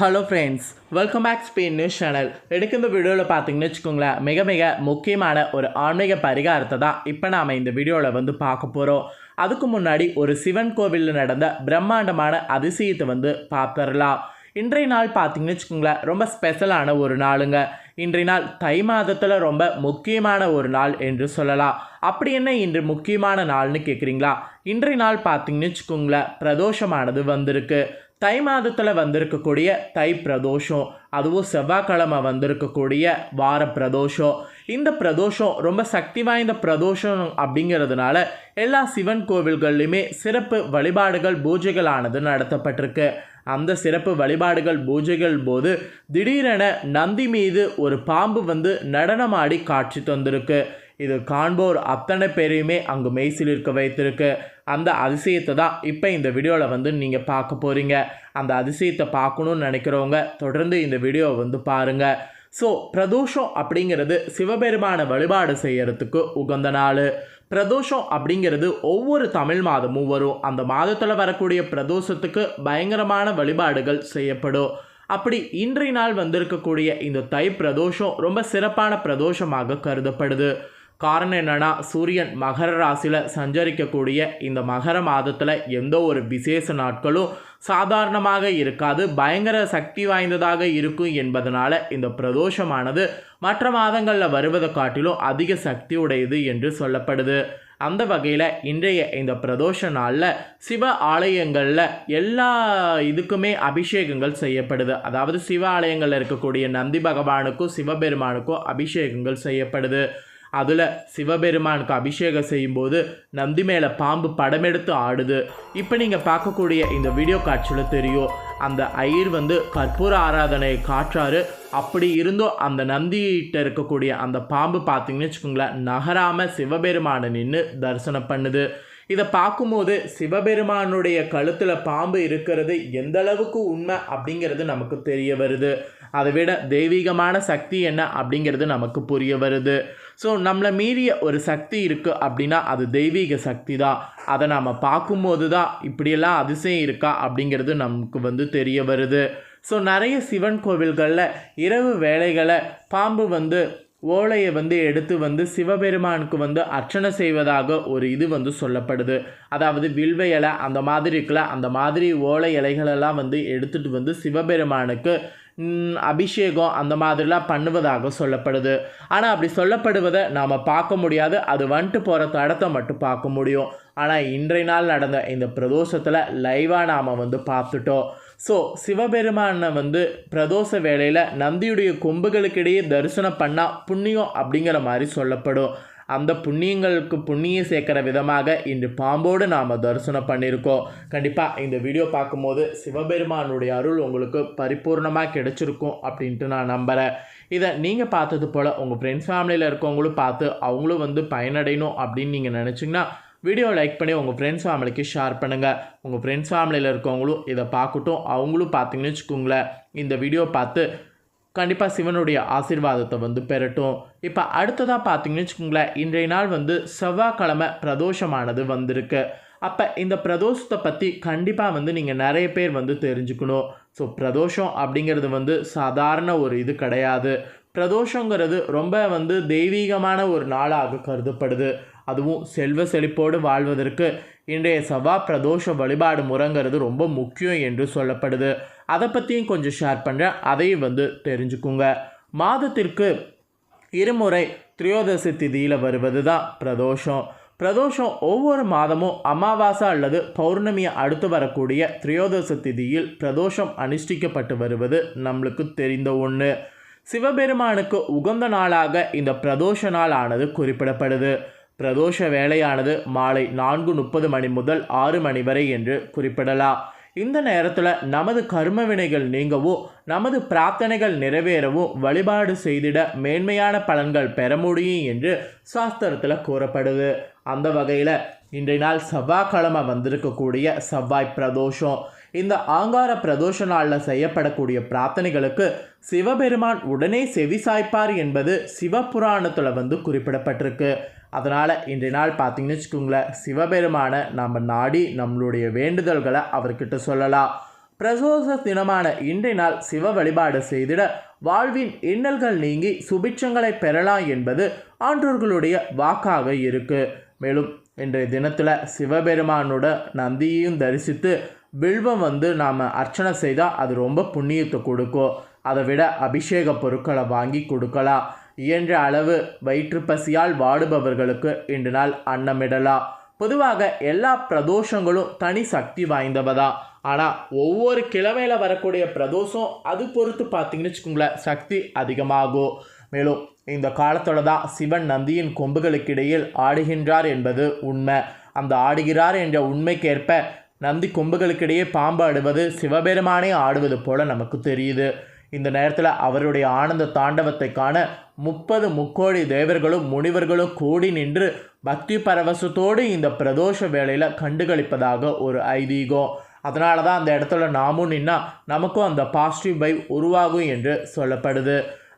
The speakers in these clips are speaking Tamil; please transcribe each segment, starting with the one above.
Hello friends welcome back Spain news channel எடுக்க இந்த வீடியோவில் பார்த்தீங்கன்னு வச்சுக்கோங்களேன் மிக மிக முக்கியமான ஒரு ஆன்மீக பரிகாரத்தை தான் இப்போ நாம் இந்த வீடியோவில் வந்து பார்க்க போகிறோம் அதுக்கு முன்னாடி ஒரு சிவன் கோவிலில் நடந்த பிரம்மாண்டமான அதிசயத்தை வந்து பார்த்துடலாம். இன்றைய நாள் பார்த்தீங்கன்னு வச்சுக்கோங்களேன் ரொம்ப ஸ்பெஷலான ஒரு நாளுங்க. இன்றைய நாள் தை மாதத்தில் ரொம்ப முக்கியமான ஒரு நாள் என்று சொல்லலாம். அப்படி என்ன இன்று முக்கியமான நாள்னு கேட்குறீங்களா இன்றைய நாள் பார்த்தீங்கன்னு வச்சுக்கோங்களேன் பிரதோஷமானது வந்திருக்கு. தை மாதத்தில் வந்திருக்கக்கூடிய தை பிரதோஷம் அதுவும் செவ்வாய்க்கிழமை வந்திருக்கக்கூடிய வார பிரதோஷம். இந்த பிரதோஷம் ரொம்ப சக்தி வாய்ந்த பிரதோஷம் அப்படிங்கிறதுனால எல்லா சிவன் கோவில்கள்லையுமே சிறப்பு வழிபாடுகள் பூஜைகளானது நடத்தப்பட்டிருக்கு. அந்த சிறப்பு வழிபாடுகள் பூஜைகள் போது திடீரென நந்தி மீது ஒரு பாம்பு வந்து நடனமாடி காட்சி தந்திருக்கு. இது காண்போர் அத்தனை பேரையுமே அங்கு மெய்சில் இருக்க வைத்திருக்கு. அந்த அதிசயத்தை தான் இப்போ இந்த வீடியோவில் வந்து நீங்கள் பார்க்க போகிறீங்க அந்த அதிசயத்தை பார்க்கணுன்னு நினைக்கிறவங்க தொடர்ந்து இந்த வீடியோவை வந்து பாருங்கள் ஸோ பிரதோஷம் அப்படிங்கிறது சிவபெருமான வழிபாடு செய்கிறதுக்கு உகந்த நாள். பிரதோஷம் அப்படிங்கிறது ஒவ்வொரு தமிழ் மாதமும் வரும். அந்த மாதத்தில் வரக்கூடிய பிரதோஷத்துக்கு பயங்கரமான வழிபாடுகள் செய்யப்படும். அப்படி இன்றைய நாள் வந்திருக்கக்கூடிய இந்த தை பிரதோஷம் ரொம்ப சிறப்பான பிரதோஷமாக கருதப்படுது. காரணம் என்னென்னா சூரியன் மகர ராசியில் சஞ்சரிக்கக்கூடிய இந்த மகர மாதத்தில் எந்த ஒரு விசேஷ நாட்களும் சாதாரணமாக இருக்காது. பயங்கர சக்தி வாய்ந்ததாக இருக்கும் என்பதனால இந்த பிரதோஷமானது மற்ற மாதங்களில் வருவதை காட்டிலும் அதிக சக்தி உடையது என்று சொல்லப்படுது. அந்த வகையில் இன்றைய இந்த பிரதோஷ நாளில் சிவ ஆலயங்களில் எல்லா இதுக்குமே அபிஷேகங்கள் செய்யப்படுது. அதாவது சிவ ஆலயங்களில் இருக்கக்கூடிய நந்தி பகவானுக்கும் சிவபெருமானுக்கும் அபிஷேகங்கள் செய்யப்படுது. அதில் சிவபெருமானுக்கு அபிஷேகம் செய்யும்போது நந்தி மேலே பாம்பு படமெடுத்து ஆடுது. இப்போ நீங்கள் பார்க்கக்கூடிய இந்த வீடியோ காட்சியில் தெரியும் அந்த ஐயர் வந்து கற்பூர ஆராதனை காற்றாரு அப்படி இருந்தும் அந்த நந்திகிட்ட இருக்கக்கூடிய அந்த பாம்பு பார்த்தீங்கன்னு வச்சுக்கோங்களேன் நகராமல் சிவபெருமானை நின்று தரிசனம் பண்ணுது. இதை பார்க்கும்போது சிவபெருமானுடைய கழுத்தில் பாம்பு இருக்கிறது எந்த அளவுக்கு உண்மை அப்படிங்கிறது நமக்கு தெரிய வருது. அதை விட தெய்வீகமான சக்தி என்ன அப்படிங்கிறது நமக்கு புரிய வருது. ஸோ நம்மளை மீறிய ஒரு சக்தி இருக்குது அப்படின்னா அது தெய்வீக சக்தி தான் அதை நாம் பார்க்கும்போது தான் இப்படியெல்லாம் அதிசயம் இருக்கா அப்படிங்கிறது நமக்கு வந்து தெரிய வருது. ஸோ நிறைய சிவன் கோவில்களில் இரவு வேலைகளை பாம்பு வந்து ஓலையை வந்து எடுத்து வந்து சிவபெருமானுக்கு வந்து அர்ச்சனை செய்வதாக ஒரு இது வந்து சொல்லப்படுது. அதாவது வில்வ இலை அந்த மாதிரி இருக்குல்ல அந்த மாதிரி ஓலை இலைகளெல்லாம் வந்து எடுத்துகிட்டு வந்து சிவபெருமானுக்கு அபிஷேகம் அந்த மாதிரிலாம் பண்ணுவதாக சொல்லப்படுது. ஆனால் அப்படி சொல்லப்படுவதை நாம் பார்க்க முடியாது. அது வந்துட்டு போகிற தடத்தை மட்டும் பார்க்க முடியும். ஆனால் இன்றைய நாள் நடந்த இந்த பிரதோஷத்தில் லைவாக நாம் வந்து பார்த்துட்டோம். ஸோ சிவபெருமானை வந்து பிரதோஷ வேளையில் நந்தியுடைய கொம்புகளுக்கிடையே தரிசனம் பண்ணால் புண்ணியம் அப்படிங்கிற மாதிரி சொல்லப்படும். அந்த புண்ணியங்களுக்கு புண்ணியம் சேர்க்குற விதமாக இன்று பாம்போடு நாம் தரிசனம் பண்ணியிருக்கோம். கண்டிப்பாக இந்த வீடியோ பார்க்கும்போது சிவபெருமானுடைய அருள் உங்களுக்கு பரிபூர்ணமாக கிடைச்சிருக்கும் அப்படின்ட்டு நான் நம்புகிறேன் இதை நீங்கள் பார்த்தது போல் உங்கள் ஃப்ரெண்ட்ஸ் ஃபேமிலியில் இருக்கவங்களும் பார்த்து அவங்களும் வந்து பயனடையணும் அப்படின்னு நீங்கள் நினச்சிங்கன்னா வீடியோ லைக் பண்ணி உங்கள் ஃப்ரெண்ட்ஸ் ஃபேமிலிக்கு ஷேர் பண்ணுங்கள் உங்கள் ஃப்ரெண்ட்ஸ் ஃபேமிலியில் இருக்கவங்களும் இதை பார்க்கட்டும். அவங்களும் பார்த்தீங்கன்னு வச்சுக்கோங்களேன் இந்த வீடியோ பார்த்து கண்டிப்பாக சிவனுடைய ஆசீர்வாதத்தை வந்து பெறட்டும். இப்போ அடுத்ததாக பார்த்தீங்கன்னு வச்சுக்கோங்களேன் இன்றைய நாள் வந்து செவ்வாய்க்கிழமை பிரதோஷமானது வந்திருக்கு. அப்போ இந்த பிரதோஷத்தை பற்றி கண்டிப்பாக வந்து நீங்கள் நிறைய பேர் வந்து தெரிஞ்சுக்கணும். ஸோ பிரதோஷம் அப்படிங்கிறது வந்து சாதாரண ஒரு இது கிடையாது. பிரதோஷங்கிறது ரொம்ப வந்து தெய்வீகமான ஒரு நாளாக கருதப்படுது. அதுவும் செல்வ செழிப்போடு வாழ்வதற்கு இன்றைய செவ்வாய் பிரதோஷ வழிபாடு முறைங்கிறது ரொம்ப முக்கியம் என்று சொல்லப்படுது. அதை பற்றியும் கொஞ்சம் ஷேர் பண்ணுறேன் அதையும் வந்து தெரிஞ்சுக்குங்க. மாதத்திற்கு இருமுறை திரியோதசி திதியில் வருவது தான் பிரதோஷம். பிரதோஷம் ஒவ்வொரு மாதமும் அமாவாசை அல்லது பௌர்ணமியை அடுத்து வரக்கூடிய திரியோதச திதியில் பிரதோஷம் அனுஷ்டிக்கப்பட்டு வருவது நம்மளுக்கு தெரிந்த ஒன்று சிவபெருமானுக்கு உகந்த நாளாக இந்த பிரதோஷ நாள் ஆனது குறிப்பிடப்படுது. பிரதோஷ வேலையானது மாலை நான்கு முப்பது மணி முதல் ஆறு மணி வரை என்று குறிப்பிடலாம். இந்த நேரத்தில் நமது கர்ம வினைகள் நீங்கவும் நமது பிரார்த்தனைகள் நிறைவேறவும் வழிபாடு செய்திட மேன்மையான பலன்கள் பெற முடியும் என்று சாஸ்திரத்தில் கூறப்படுது. அந்த வகையில் இன்றைய நாள் செவ்வாய்க்கிழமை வந்திருக்கக்கூடிய செவ்வாய் பிரதோஷம். இந்த ஆங்கார பிரதோஷ நாளில் செய்யப்படக்கூடிய பிரார்த்தனைகளுக்கு சிவபெருமான் உடனே செவிசாய்ப்பார் என்பது சிவபுராணத்தில் வந்து குறிப்பிடப்பட்டிருக்கு. அதனால் இன்றைய நாள் பார்த்தீங்கன்னு வச்சுக்கோங்களேன் சிவபெருமானை நம்ம நாடி நம்மளுடைய வேண்டுதல்களை அவர்கிட்ட சொல்லலாம். பிரசோச தினமான இன்றைய நாள் சிவ வழிபாடு செய்திட வாழ்வின் இன்னல்கள் நீங்கி சுபிட்சங்களை பெறலாம் என்பது ஆன்றோர்களுடைய வாக்காக இருக்குது மேலும் இன்றைய தினத்தில் சிவபெருமானோட நந்தியையும் தரிசித்து வில்வம் வந்து நாம் அர்ச்சனை செய்தால் அது ரொம்ப புண்ணியத்தை கொடுக்கும். அதை விட அபிஷேக பொருட்களை வாங்கி கொடுக்கலாம். இயன்ற அளவு வயிற்று பசியால் வாடுபவர்களுக்கு இன்று நாள் அன்னமிடலாம் பொதுவாக எல்லா பிரதோஷங்களும் தனி சக்தி வாய்ந்தவதா ஆனால் ஒவ்வொரு கிழமையில் வரக்கூடிய பிரதோஷம் அது பொறுத்து பார்த்தீங்கன்னு வச்சுக்கோங்களேன் சக்தி அதிகமாகும். மேலும் இந்த காலத்தோட தான் சிவன் நந்தியின் கொம்புகளுக்கிடையில் ஆடுகின்றார் என்பது உண்மை. அந்த ஆடுகிறார் என்ற உண்மைக்கேற்ப நந்தி கொம்புகளுக்கிடையே பாம்பு ஆடுவது சிவபெருமானே ஆடுவது போல நமக்கு தெரியுது. இந்த நேரத்தில் அவருடைய ஆனந்த தாண்டவத்தை காண முப்பது முக்கோடி தேவர்களும் முனிவர்களும் கூடி நின்று பக்தி பரவசத்தோடு இந்த பிரதோஷ வேளையில் கண்டுகளிப்பதாக ஒரு ஐதீகம். அதனால தான் அந்த இடத்துல நாமும் நின்னா நமக்கும் அந்த பாசிட்டிவ் வைவ் உருவாகும் என்று சொல்லப்படுது.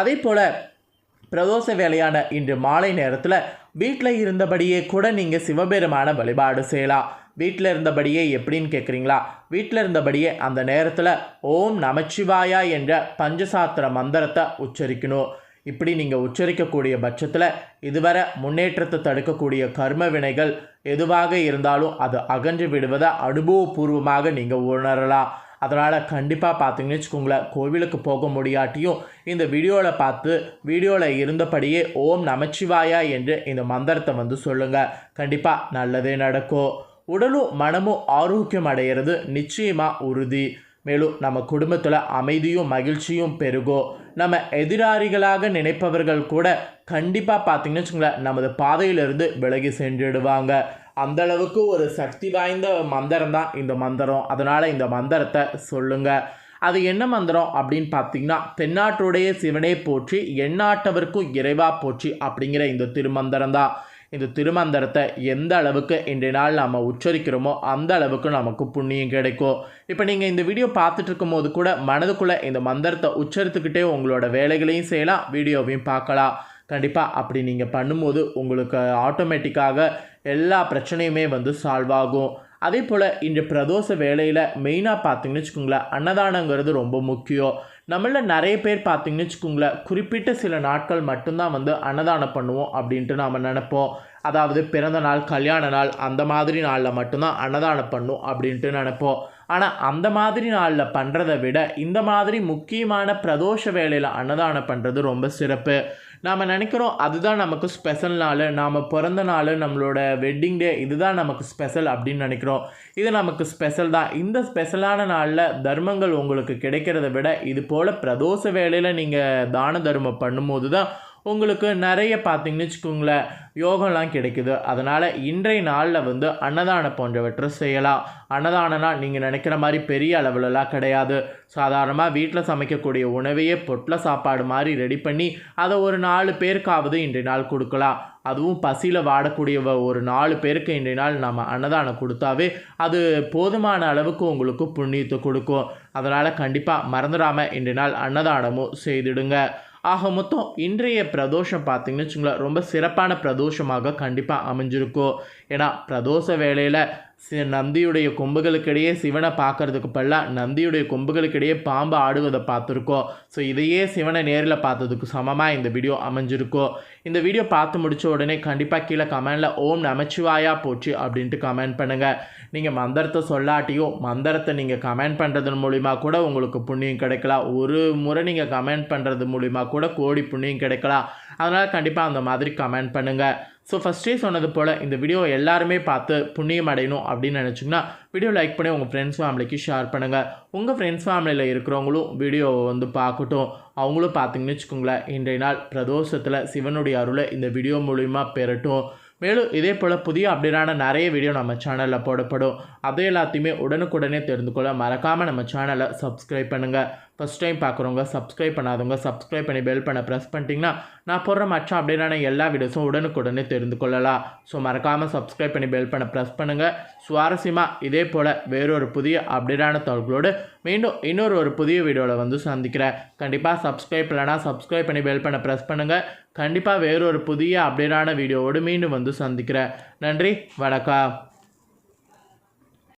அதே போல் பிரதோஷ வேலையான இன்று மாலை நேரத்தில் வீட்டில் இருந்தபடியே கூட நீங்கள் சிவபெருமான வழிபாடு செய்யலாம். வீட்டில் இருந்தபடியே எப்படின்னு கேட்குறீங்களா வீட்டில் இருந்தபடியே அந்த நேரத்தில் ஓம் நமச்சிவாயா என்ற பஞ்சசாத்திர மந்திரத்தை உச்சரிக்கணும். இப்படி நீங்கள் உச்சரிக்கக்கூடிய பட்சத்தில் இதுவரை முன்னேற்றத்தை தடுக்கக்கூடிய கர்ம வினைகள் எதுவாக இருந்தாலும் அது அகன்று விடுவதை அனுபவபூர்வமாக நீங்கள் உணரலாம். அதனால் கண்டிப்பாக பார்த்தீங்கன்னு வச்சுக்கோங்களேன் கோவிலுக்கு போக முடியாட்டியும் இந்த வீடியோவில் பார்த்து வீடியோவில் இருந்தபடியே ஓம் நமச்சிவாயா என்று இந்த மந்திரத்தை வந்து சொல்லுங்கள் கண்டிப்பாக நல்லதே நடக்கும். உடலும் மனமும் ஆரோக்கியம் அடையிறது நிச்சயமாக உறுதி. மேலும் நம்ம குடும்பத்தில் அமைதியும் மகிழ்ச்சியும் பெருகும் நம்ம எதிராளிகளாக நினைப்பவர்கள் கூட கண்டிப்பாக பார்த்தீங்கன்னு வச்சுங்களேன் நமது பாதையிலிருந்து விலகி சென்றுடுவாங்க. அந்த அளவுக்கு ஒரு சக்தி வாய்ந்த மந்திரம் தான் இந்த மந்திரம். அதனால் இந்த மந்திரத்தை சொல்லுங்கள் அது என்ன மந்திரம் அப்படின்னு பார்த்தீங்கன்னா தென்னாட்டுடைய சிவனே போற்றி எண்ணாட்டவருக்கும் இறைவா போற்றி அப்படிங்கிற இந்த திருமந்திரம் தான். இந்த திருமந்திரத்தை எந்த அளவுக்கு இன்றைய நாள் நம்ம உச்சரிக்கிறோமோ அந்த அளவுக்கு நமக்கு புண்ணியம் கிடைக்கும். இப்போ நீங்கள் இந்த வீடியோ பார்த்துட்டு இருக்கும்போது கூட மனதுக்குள்ளே இந்த மந்திரத்தை உச்சரித்துக்கிட்டே உங்களோட வேலைகளையும் செய்யலாம் வீடியோவையும் பார்க்கலாம். கண்டிப்பாக அப்படி நீங்கள் பண்ணும்போது உங்களுக்கு ஆட்டோமேட்டிக்காக எல்லா பிரச்சனையுமே வந்து சால்வ் ஆகும். அதே போல் இன்று பிரதோஷ வேலையில் மெயினாக பார்த்தீங்கன்னு வச்சுக்கோங்களேன் அன்னதானங்கிறது ரொம்ப முக்கியம். நம்மள நிறைய பேர் பார்த்திங்கன்னு வச்சுக்கோங்களேன் குறிப்பிட்ட சில நாட்கள் மட்டும்தான் வந்து அன்னதானம் பண்ணுவோம் அப்படின்ட்டு நாம் நினைப்போம். அதாவது பிறந்த நாள் கல்யாண நாள் அந்த மாதிரி நாளில் மட்டும்தான் அன்னதானம் பண்ணும் அப்படின்ட்டு நினைப்போம். ஆனால் அந்த மாதிரி நாளில் பண்ணுறதை விட இந்த மாதிரி முக்கியமான பிரதோஷ வேலையில் அன்னதானம் பண்ணுறது ரொம்ப சிறப்பு. நாம் நினைக்கிறோம் அதுதான் நமக்கு ஸ்பெஷல் நாள். நாம் பிறந்த நாள் நம்மளோட வெட்டிங் டே இதுதான் நமக்கு ஸ்பெஷல் அப்படின்னு நினைக்கிறோம். இது நமக்கு ஸ்பெஷல் தான். இந்த ஸ்பெஷலான நாளில் தர்மங்கள் உங்களுக்கு கிடைக்கிறத விட இது போல் பிரதோஷ வேலையில் நீங்கள் தான தர்மம் பண்ணும்போது தான் உங்களுக்கு நிறைய பார்த்தீங்கன்னு வச்சுக்கோங்களேன் யோகம்லாம் கிடைக்குது. அதனால் இன்றைய நாளில் வந்து அன்னதானம் போன்றவற்றை செய்யலாம். அன்னதானம்னா நீங்கள் நினைக்கிற மாதிரி பெரிய அளவுலலாம் கிடையாது. சாதாரணமாக வீட்டில் சமைக்கக்கூடிய உணவையே பொட்டில் சாப்பாடு மாதிரி ரெடி பண்ணி அதை ஒரு நாலு பேருக்காவது இன்றைய நாள் கொடுக்கலாம். அதுவும் பசியில் வாடக்கூடிய ஒரு நாலு பேருக்கு இன்றைய நாள் நம்ம அன்னதானம் கொடுத்தாவே அது போதுமான அளவுக்கு உங்களுக்கு புண்ணியத்தை கொடுக்கும். அதனால் கண்டிப்பாக மறந்துடாமல் இன்றைய நாள் அன்னதானமும் செய்திடுங்க. ஆக மொத்தம் இன்றைய பிரதோஷம் பார்த்தீங்கன்னு வச்சுங்களேன் ரொம்ப சிறப்பான பிரதோஷமாக கண்டிப்பாக அமைஞ்சிருக்கும். ஏன்னா பிரதோஷ வேலையில் நந்தியுடைய கொம்புகளுக்கிடையே சிவனை பார்க்கறதுக்கு பதிலாக நந்தியுடைய கொம்புகளுக்கிடையே பாம்பு ஆடுவதை பார்த்துருக்கோம். ஸோ இதையே சிவனை நேரில் பார்த்ததுக்கு சமமாக இந்த வீடியோ அமைஞ்சிருக்கோம் இந்த வீடியோ பார்த்து முடித்த உடனே கண்டிப்பாக கீழே கமெண்டில் ஓம் நமச்சிவாயா போச்சு அப்படின்ட்டு கமெண்ட் பண்ணுங்கள் நீங்கள் மந்திரத்தை சொல்லாட்டியும் மந்திரத்தை நீங்கள் கமெண்ட் பண்ணுறதன் மூலிமா கூட உங்களுக்கு புண்ணியம் கிடைக்கலாம். ஒரு முறை நீங்கள் கமெண்ட் பண்ணுறது மூலிமா கூட கோடி புண்ணியம் கிடைக்கலாம். அதனால் கண்டிப்பாக அந்த மாதிரி கமெண்ட் பண்ணுங்கள் ஸோ ஃபஸ்ட்டே சொன்னது போல் இந்த வீடியோ எல்லாருமே பார்த்து புண்ணியம் அடையணும் அப்படின்னு நினச்சிங்கன்னா வீடியோ லைக் பண்ணி உங்கள் ஃப்ரெண்ட்ஸ் ஃபேமிலிக்கு ஷேர் பண்ணுங்கள் உங்கள் ஃப்ரெண்ட்ஸ் ஃபேமிலியில் இருக்கிறவங்களும் வீடியோவை வந்து பார்க்கட்டும். அவங்களும் பார்த்தீங்கன்னு வச்சுக்கோங்களேன் இன்றைய நாள் பிரதோஷத்தில் சிவனுடைய அருளை இந்த வீடியோ மூலிமா பெறட்டும். மேலும் இதே போல் புதிய அப்டேட்டான நிறைய வீடியோ நம்ம சேனலில் போடப்படும். அது எல்லாத்தையுமே உடனுக்குடனே தெரிந்து கொள்ள மறக்காமல் நம்ம சேனலை சப்ஸ்கிரைப் பண்ணுங்கள் ஃபஸ்ட் டைம் பார்க்குறவங்க சப்ஸ்கிரைப் பண்ணாதவங்க சப்ஸ்கிரைப் பண்ணி பெல் பண்ண ப்ரெஸ் பண்ணிட்டீங்கன்னா நான் போடுற மற்ற அப்டேட்டான எல்லா வீடியோஸும் உடனுக்குடனே தெரிந்து கொள்ளலாம். ஸோ மறக்காமல் சப்ஸ்கிரைப் பண்ணி பெல் பண்ண ப்ரெஸ் பண்ணுங்கள் சுவாரஸ்யமாக இதே போல் வேறொரு புதிய அப்டேட்டான தகவல்களோடு மீண்டும் இன்னொரு ஒரு புதிய வீடியோவில் வந்து சந்திக்கிறேன். கண்டிப்பாக சப்ஸ்கிரைப் இல்லைனா சப்ஸ்கிரைப் பண்ணி பெல் பண்ண ப்ரெஸ் பண்ணுங்கள் கண்டிப்பாக வேறொரு புதிய அப்டேட்டான வீடியோவோடு மீண்டும் வந்து சந்திக்கிறேன். நன்றி வணக்கம்.